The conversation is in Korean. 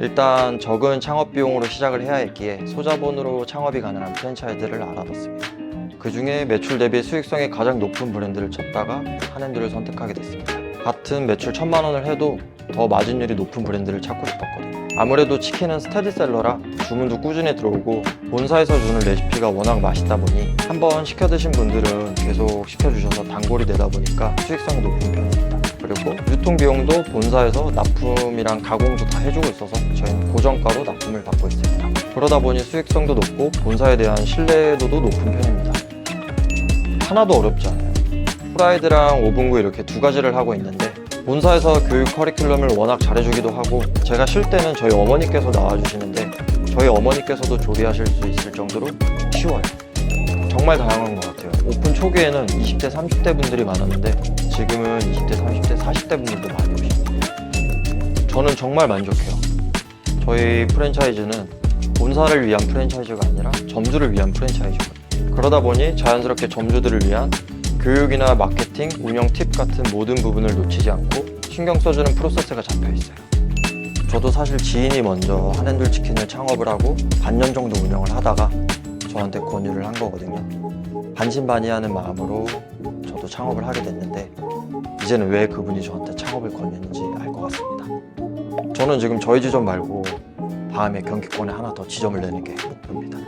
일단 적은 창업 비용으로 시작을 해야 했기에 소자본으로 창업이 가능한 프랜차이즈를 알아봤습니다. 그 중에 매출 대비 수익성이 가장 높은 브랜드를 찾다가 한핸드를 선택하게 됐습니다. 같은 매출 천만 원을 해도 더 마진율이 높은 브랜드를 찾고 싶었거든요. 아무래도 치킨은 스테디셀러라 주문도 꾸준히 들어오고 본사에서 주는 레시피가 워낙 맛있다 보니 한번 시켜 드신 분들은 계속 시켜 주셔서 단골이 되다 보니까 수익성이 높은 편입니다. 유통 비용도 본사에서 납품이랑 가공도 다 해주고 있어서 저희는 고정가로 납품을 받고 있습니다. 그러다 보니 수익성도 높고 본사에 대한 신뢰도도 높은 편입니다. 하나도 어렵지 않아요. 프라이드랑 오븐구 이렇게 두 가지를 하고 있는데 본사에서 교육 커리큘럼을 워낙 잘해주기도 하고 제가 쉴 때는 저희 어머니께서 나와주시는데 저희 어머니께서도 조리하실 수 있을 정도로 쉬워요. 정말 다양한 것 같아요. 오픈 초기에는 20대, 30대 분들이 많았는데 지금은 20대, 30대, 40대 분들도 많이 오십니다. 저는 정말 만족해요. 저희 프랜차이즈는 본사를 위한 프랜차이즈가 아니라 점주를 위한 프랜차이즈거든요. 그러다 보니 자연스럽게 점주들을 위한 교육이나 마케팅, 운영 팁 같은 모든 부분을 놓치지 않고 신경 써주는 프로세스가 잡혀 있어요. 저도 사실 지인이 먼저 한핸들 치킨을 창업을 하고 반년 정도 운영을 하다가 저한테 권유를 한 거거든요. 반신반의하는 마음으로 저도 창업을 하게 됐는데 이제는 왜 그분이 저한테 창업을 권유했는지 알 것 같습니다. 저는 지금 저희 지점 말고 다음에 경기권에 하나 더 지점을 내는 게 목표입니다.